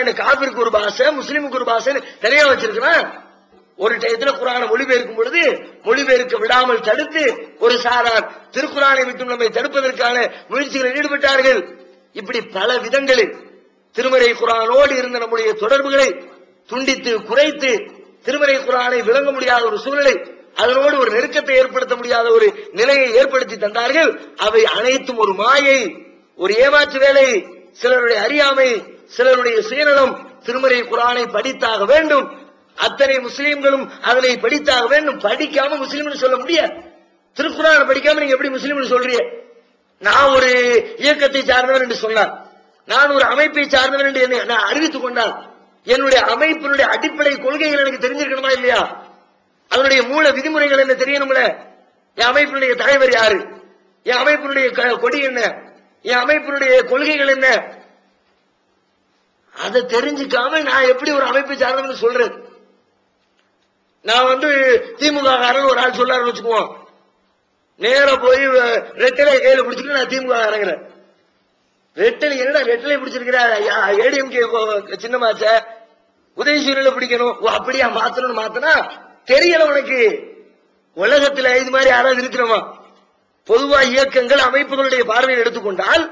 எனக்கு காபிருக்கு ஒரு பாஷை முஸ்லீமுக்கு ஒரு பாஷைன்னு தனியா வச்சிருக்கிறான் ஒரு டயத்துல குரான மொழிபெயர்க்கும் பொழுது மொழிபெயர்க்க விடாமல் தடுத்து ஒரு சாரார் திருக்குறானை விட்டு நம்மை தடுப்பதற்கான முயற்சிகளில் ஈடுபட்டார்கள். இப்படி பல விதங்களில் திருமறை குரானோடு இருந்த நம்முடைய தொடர்புகளை துண்டித்து குறைத்து திருமறை குரானை விளங்க முடியாத ஒரு சூழ்நிலை அதனோடு ஒரு நெருக்கத்தை ஏற்படுத்த முடியாத ஒரு நிலையை ஏற்படுத்தி தந்தார்கள். அவை அனைத்தும் ஒரு மாயை ஒரு ஏமாற்று வேலை சிலருடைய அறியாமை சிலருடைய சுயநலம் திருமறை குரானை படித்தாக வேண்டும். அத்தனை முஸ்லீம்களும் அதனை படித்தாக வேண்டும். படிக்காம முஸ்லீம்னு சொல்ல முடியாது. திருக்குறானை படிக்காம நீங்க எப்படி முஸ்லீம்னு சொல்றீங்க? நான் ஒரு இயக்கத்தை சார்ந்தவர் என்று சொன்னார் நான் ஒரு அமைப்பை சார்ந்தவர் என்று என்னை நான் அறிவித்துக் கொண்டால் என்னுடைய அமைப்பினுடைய அடிப்படை கொள்கைகள் எனக்கு தெரிஞ்சிருக்கணுமா இல்லையா? அதனுடைய மூல விதிமுறைகள் என்ன தெரியணும்ல? என் அமைப்பினுடைய தலைவர் யாரு? என் அமைப்பினுடைய க- கொடி என்ன? என் அமைப்பினுடைய கொள்கைகள் என்ன? அதை தெரிஞ்சுக்காம நான் எப்படி ஒரு அமைப்பு சார்ந்தவன் சொல்றது? நான் வந்து திமுக காரன் ஒரு ஆள் சொல்லாரு வச்சுக்குவோம். நேர போய் ரெட்டலை கையில பிடிச்சிட்டு நான் திமுக இறங்குறேன் ரெட்டலை என்னடா ரெட்டலை பிடிச்சிருக்கிற ஏடிஎம்கே சின்னமாச்ச உதயசூரியல பிடிக்கணும். ஓ அப்படியா மாத்தணும்னு மாத்தனா தெரியல உனக்கு. உலகத்துல இது மாதிரி யாராவது இருக்கிறோமா பொதுவா இயக்கங்கள் அமைப்புகளுடைய பார்வையை எடுத்துக்கொண்டால்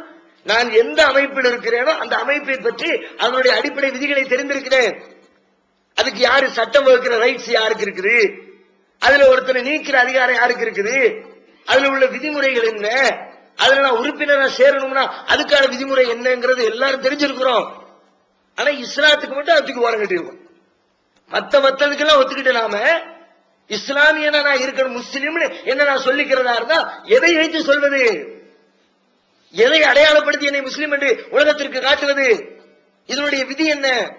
நான் எந்த அமைப்பில் இருக்கிறேனோ அந்த அமைப்பை பற்றி அதனுடைய அடிப்படை விதிகளை தெரிந்திருக்கிறேன். அதுக்கு யாரு சட்டம் வகுக்கிற ரைட்ஸ் யாருக்கு இருக்குது? அதுல ஒருத்தனை நீக்கிற அதிகாரம் யாருக்கு இருக்குது? அதுல உள்ள விதிமுறைகள் என்ன? அதுல நான் உறுப்பினரா சேரணும்னா அதுக்கான விதிமுறை என்னங்கிறது எல்லாரும் தெரிஞ்சிருக்கிறோம். ஆனா இஸ்லாத்துக்கு மட்டும் அதுக்கு ஓரம் கட்டிருக்கோம். மத்த மத்ததுக்கெல்லாம் ஒத்துக்கிட்டு நாம இஸ்லாமியனா நான் இருக்கணும் முஸ்லீம்னு என்ன நான் சொல்லிக்கிறதா இருந்தா எதை வைத்து சொல்வது? எதை அடையாளப்படுத்தி என்னை முஸ்லீம் என்று உலகத்திற்கு காட்டுவது? இதனுடைய விதி என்ன?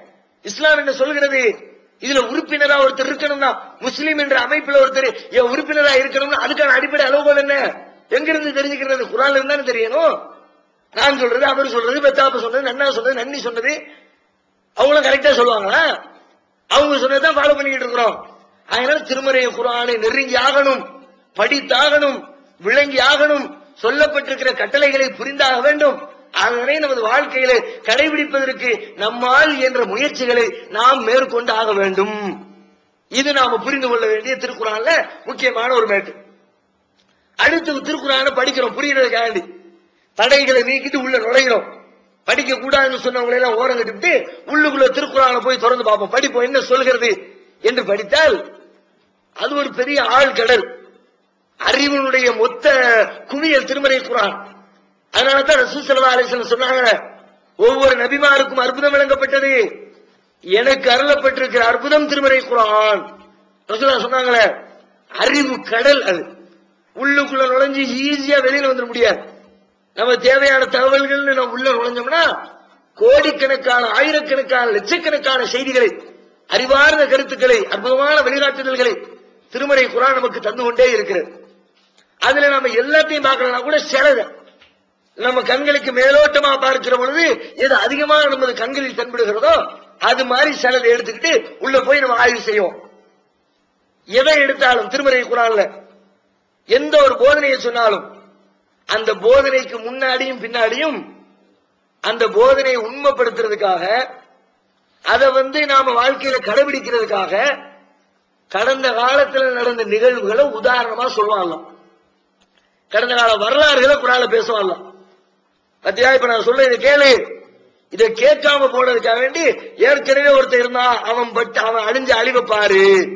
இஸ்லாம் என்ன சொல்கிறது? இதுல உறுப்பினரா ஒருத்தர் இருக்கணும்னா முஸ்லீம் என்ற அமைப்புல ஒருத்தர் என் உறுப்பினரா இருக்கணும்னா அதுக்கான அடிப்படை அளவுகோல் என்ன? எங்கிருந்து தெரிஞ்சுக்கிறது? குரான்ல இருந்தாலும் தெரியணும். நான் சொல்றது அவர் சொல்றது பெத்தாப்ப சொல்றது நன்னா சொல்றது நன்னி சொன்னது. அவங்களும் கரெக்டா சொல்லுவாங்களா? அவங்க சொன்னதான் ஃபாலோ பண்ணிக்கிட்டு இருக்கிறோம். அதனால திருமறை குரானை நெருங்கி ஆகணும் படித்தாகணும் விளங்கி ஆகணும் சொல்லப்பட்டிருக்கிற கட்டளைகளை புரிந்தாக வேண்டும். அதனை நமது வாழ்க்கையில கடைபிடிப்பதற்கு நம்மால் என்ற முயற்சிகளை நாம் மேற்கொண்டு ஆக வேண்டும். இது நாம புரிந்து கொள்ள வேண்டிய திருக்குறான்ல முக்கியமான ஒரு மேட்டு. அடுத்து திருக்குறான படிக்கிறோம் புரியறதுக்காண்டி தடைகளை நீக்கிட்டு உள்ள நுழைகிறோம். படிக்க கூடாதுன்னு சொன்னவங்களை எல்லாம் ஓரம் கட்டிவிட்டு உள்ளுக்குள்ள திருக்குறானை போய் திறந்து பார்ப்போம். படிப்போம் என்ன சொல்கிறது என்று படித்தால் அது ஒரு பெரிய ஆழ்கடல். அறிவினுடைய மொத்த குவியல் திருமறை குரான். அதனாலதான் தான் செல்வா அலிசன் சொன்னாங்க ஒவ்வொரு நபிமாருக்கும் அற்புதம் வழங்கப்பட்டது. எனக்கு அருளப்பட்டிருக்கிற அற்புதம் திருமறை குரான். ரசூலா சொன்னாங்களே அறிவு கடல் அது. உள்ளுக்குள்ள நுழைஞ்சு ஈஸியா வெளியில வந்துட முடியாது. நம்ம தேவையான தகவல்கள்னு நம்ம உள்ள நுழைஞ்சோம்னா கோடிக்கணக்கான ஆயிரக்கணக்கான லட்சக்கணக்கான செய்திகளை அறிவார்ந்த கருத்துக்களை அற்புதமான வழிகாட்டுதல்களை திருமறை குரான் நமக்கு தந்து கொண்டே இருக்கிறது. அதுல நம்ம எல்லாத்தையும் பார்க்கலாம் கூட சிலது. நம்ம கண்களுக்கு மேலோட்டமா பார்க்கிற பொழுது எது அதிகமாக நமது கண்களில் தென்படுகிறதோ அது மாதிரி சிலதை எடுத்துக்கிட்டு உள்ள போய் நம்ம ஆய்வு செய்வோம். எதை எடுத்தாலும் திருமறை குரான்ல எந்த ஒரு போதனையை சொன்னாலும் அந்த போதனைக்கு முன்னாடியும் பின்னாடியும் அந்த போதனையை உண்மைப்படுத்துறதுக்காக அதை வந்து நாம வாழ்க்கையில கடைபிடிக்கிறதுக்காக கடந்த காலத்தில் நடந்த நிகழ்வுகளை உதாரணமா சொல்லுவாங்களாம் கடந்த கால வரலாறுகளை குரால பேசுவாங்களாம் பத்தியா இப்ப நான் சொல்ல இதை கேளு. இதை கேட்காம போனதுக்காக வேண்டி ஏற்கனவே ஒருத்தர் இருந்தா அவன் பட்டு அவன் அழிஞ்ச அழிவை பாரு.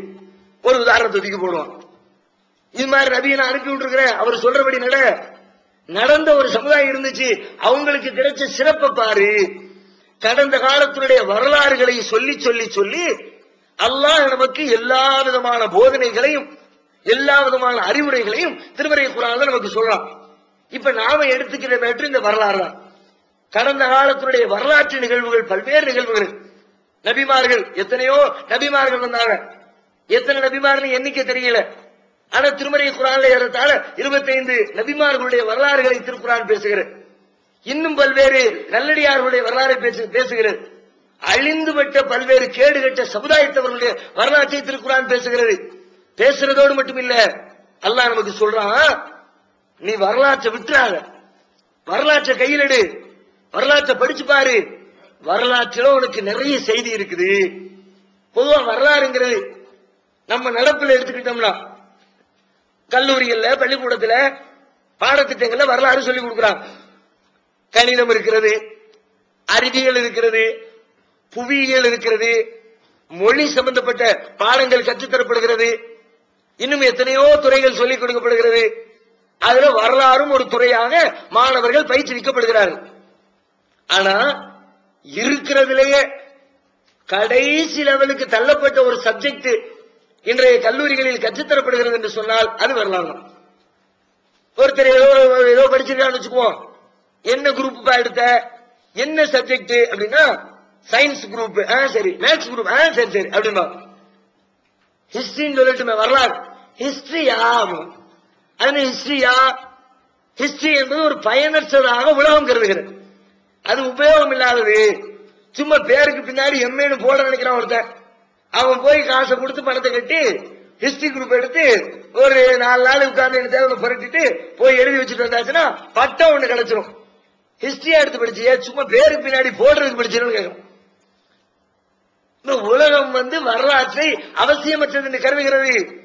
ஒரு உதாரணத்தை தூக்கி போடுவான். இது மாதிரி நபியை நான் அனுப்பி விட்டுருக்கிறேன். அவர் சொல்றபடி நட. நடந்த ஒரு சமுதாயம் இருந்துச்சு. அவங்களுக்கு கிடைச்ச சிறப்பை பாரு. கடந்த காலத்தினுடைய வரலாறுகளை சொல்லி சொல்லி சொல்லி அல்லாஹ் நமக்கு எல்லா விதமான போதனைகளையும் எல்லா விதமான அறிவுரைகளையும் திருமறை குரான் நமக்கு சொல்றான். இப்ப நாம எடுத்துக்கிற மேற்று இந்த வரலாறு தான். கடந்த காலத்தினுடைய வரலாற்று நிகழ்வுகள் பல்வேறு நிகழ்வுகள். நபிமார்கள் எத்தனையோ நபிமார்கள் வந்தாங்க. எத்தனை நபிமார்கள் எண்ணிக்கை தெரியல. ஆனா திருமறை குரான்ல ஏறத்தாழ இருபத்தைந்து நபிமார்களுடைய வரலாறுகளை திருக்குறான் பேசுகிறது. இன்னும் பல்வேறு நல்லடியார்களுடைய வரலாறை பேசு பேசுகிறது. அழிந்துபட்ட பல்வேறு கேடுகட்ட சமுதாயத்தவர்களுடைய வரலாற்றை திருக்குறான் பேசுகிறது. பேசுறதோடு மட்டுமில்ல அல்லாஹ் நமக்கு சொல்றான் நீ வரலாற்றை விட்டுறாத. வரலாற்றை கையில் எடு. வரலாற்றை படிச்சு பாரு. வரலாற்றில உனக்கு நிறைய செய்தி இருக்குது. பொதுவா வரலாறுங்கிறது நம்ம நடப்புல எடுத்துக்கிட்டோம்னா கல்லூரிகள்ல பள்ளிக்கூடத்துல பாடத்திட்டங்கள்ல வரலாறு சொல்லி கொடுக்குறாங்க கணிதம் இருக்கிறது அறிவியல் இருக்கிறது புவியியல் இருக்கிறது மொழி சம்பந்தப்பட்ட பாடங்கள் கற்றுத்தரப்படுகிறது. இன்னும் எத்தனையோ துறைகள் சொல்லிக் கொடுக்கப்படுகிறது. அதுல வரலாறும் ஒரு துறையாக மாணவர்கள் பயிற்றுவிக்கப்படுகிறார்கள். ஆனா இருக்கிறதுலேயே கடைசி லெவலுக்கு தள்ளப்பட்ட ஒரு சப்ஜெக்ட் இன்றைய கல்லூரிகளில் கற்றுத்தரப்படுகிறது என்று சொன்னால் அது வரலாறு ஒருத்தர் ஏதோ ஏதோ படிச்சிருக்கான்னு வச்சுக்குவோம். என்ன குரூப் எடுத்த? என்ன சப்ஜெக்ட் அப்படின்னா சயின்ஸ் குரூப் ஆ சரி. மேத்ஸ் குரூப் ஆ சரி சரி. அப்படின்பா ஹிஸ்டரின்னு சொல்லட்டுமே வரலாறு. ஹிஸ்டரியா அது ஹிஸ்டரியா ஹிஸ்டரி என்பது ஒரு பயனற்றதாக உலகம் கருதுகிறது. அது உபயோகம் இல்லாதது. சும்மா பேருக்கு பின்னாடி எம்ஏன்னு போட நினைக்கிறான் ஒருத்தன். அவன் போய் காசை கொடுத்து பணத்தை கட்டி ஹிஸ்டரி குரூப் எடுத்து ஒரு நாலு நாள் உட்கார்ந்து என்ன தேவை புரட்டிட்டு போய் எழுதி வச்சுட்டு வந்தாச்சுன்னா பட்டம் ஒண்ணு கிடைச்சிரும். ஹிஸ்டரியா எடுத்து படிச்சியே சும்மா பேருக்கு பின்னாடி போடுறதுக்கு படிச்சிருன்னு கேட்கணும் இந்த உலகம் வந்து வரலாற்றை அவசியமற்றது என்று கருதுகிறது.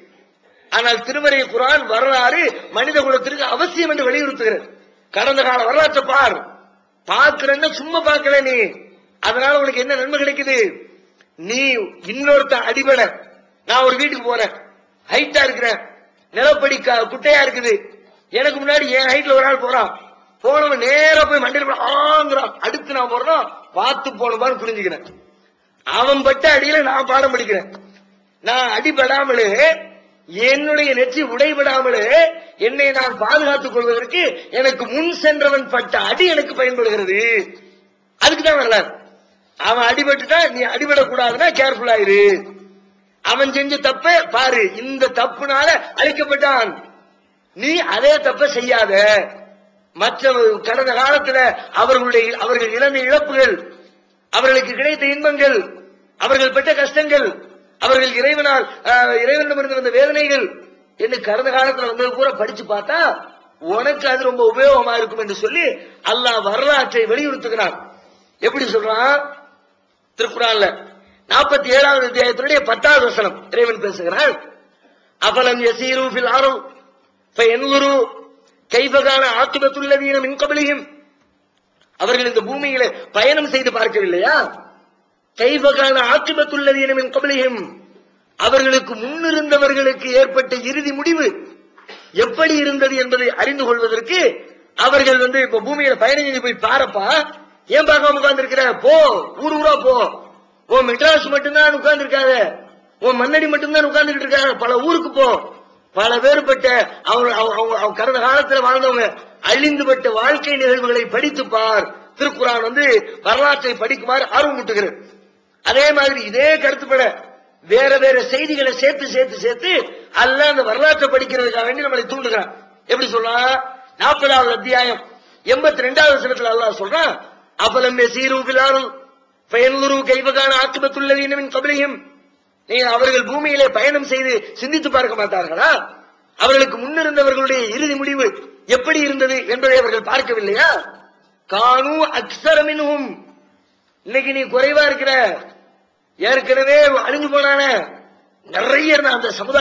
ஆனால் திருமறை குரான் வரலாறு மனித குலத்திற்கு அவசியம் என்று வலியுறுத்துகிறது. கடந்த கால வரலாற்றை பார். பார்க்கிறன்னா சும்மா பார்க்கல நீ. அதனால உனக்கு என்ன நன்மை கிடைக்குது? நீ இன்னொருத்த அடிபட. நான் ஒரு வீட்டுக்கு போறேன். ஹைட்டா இருக்கிறேன். நிலப்படி குட்டையா இருக்குது. எனக்கு முன்னாடி என் ஹைட்ல ஒரு ஆள் போறான். போனவன் நேரா போய் மண்டியில் போய் ஆங்கிறான். அடுத்து நான் போறோம் பார்த்து போனவான்னு புரிஞ்சுக்கிறேன். அவன் பட்ட அடியில நான் பாடம் படிக்கிறேன். நான் அடிபடாமலே என்னுடைய நெற்றி உடைபடாமலே என்னை நான் பாதுகாத்துக் கொள்வதற்கு எனக்கு முன் சென்றவன் பட்ட அடி எனக்கு பயன்படுகிறது. அதுக்கு தான் வரலாறு. அவன் அடிபட்டுட்டா நீ அடிபடக்கூடாதுன்னா கேர்ஃபுல் ஆயிரு அவன் செஞ்ச தப்ப பாரு. இந்த தப்புனால அழிக்கப்பட்டான். நீ அதே தப்ப செய்யாத. மற்ற கடந்த காலத்துல அவர்களுடைய அவர்கள் இழந்த இழப்புகள் அவர்களுக்கு கிடைத்த இன்பங்கள் அவர்கள் பெற்ற கஷ்டங்கள் அவர்கள் இறைவனால் இறைவனிடமிருந்து வந்த வேதனைகள் என்று கடந்த காலத்துல வந்தது பூரா படிச்சு பார்த்தா உனக்கு அது ரொம்ப உபயோகமா இருக்கும் என்று சொல்லி அல்லாஹ் வரலாற்றை வெளியுறுத்துகிறான் எப்படி சொல்றான்? திருக்குறான்ல நாற்பத்தி ஏழாவது அத்தியாயத்தினுடைய பத்தாவது வசனம் இறைவன் பேசுகிறான். அபலம் எசீரு ஃபில் ஆரும் ஃபயன்குரு கைபகான ஆத்துபத்துள்ள மின் இன்கபலியும் அவர்கள் இந்த பூமியில பயணம் செய்து பார்க்கவில்லையா? கைவகால ஆக்கிபத்துள்ளது மின் கபலியும் அவர்களுக்கு முன்னிருந்தவர்களுக்கு ஏற்பட்ட இறுதி முடிவு எப்படி இருந்தது என்பதை அறிந்து கொள்வதற்கு அவர்கள் வந்து இப்ப பூமியில பயணம் செஞ்சு போய் பாரப்பா ஏன் பார்க்காம உட்கார்ந்து இருக்கிற போ ஊர் ஊரா போ. உன் மெட்ராஸ் மட்டும்தான் உட்கார்ந்து இருக்காரு உன் மண்ணடி மட்டும்தான் உட்கார்ந்துட்டு இருக்காங்க பல ஊருக்கு போ. பல வேறுபட்ட அவர் அவங்க- அவங்க அவங்க கடந்த வாழ்ந்தவங்க அழிந்துபட்ட வாழ்க்கை நிகழ்வுகளை படித்து பார் திருக்குறான் வந்து வரலாற்றை படிக்குமாறு ஆர்வம் ஊட்டுகிறது அதே மாதிரி இதே கருத்துப்பட வேற வேற செய்திகளை சேர்த்து சேர்த்து சேர்த்து அல்ல அந்த வரலாற்றை படிக்கிறதுக்காக வேண்டி நம்மளை தூண்டுகிறான். எப்படி சொல்லலாம் நாற்பதாவது அத்தியாயம் எண்பத்தி ரெண்டாவது வசனத்துல அல்லாஹ் சொல்றான் அப்பலம் சீரூபிலாரும் பயன்குரு கைவகான ஆத்துபத்துள்ளவீனவின் கபிலையும் அவர்கள் பூமியிலே பயணம் செய்து சிந்தித்து பார்க்க மாட்டார்களா? அவர்களுக்கு முன்னிருந்தவர்களுடைய இறுதி முடிவு எப்படி இருந்தது என்பதை அவர்கள் பார்க்கவில்லையா? காணு அக்ஸரமின்ஹும் இன்னைக்கு நீ குறைவா இருக்கிற. ஏற்கனவே அழிஞ்சு போனான. நிறைய அந்த சமுதாய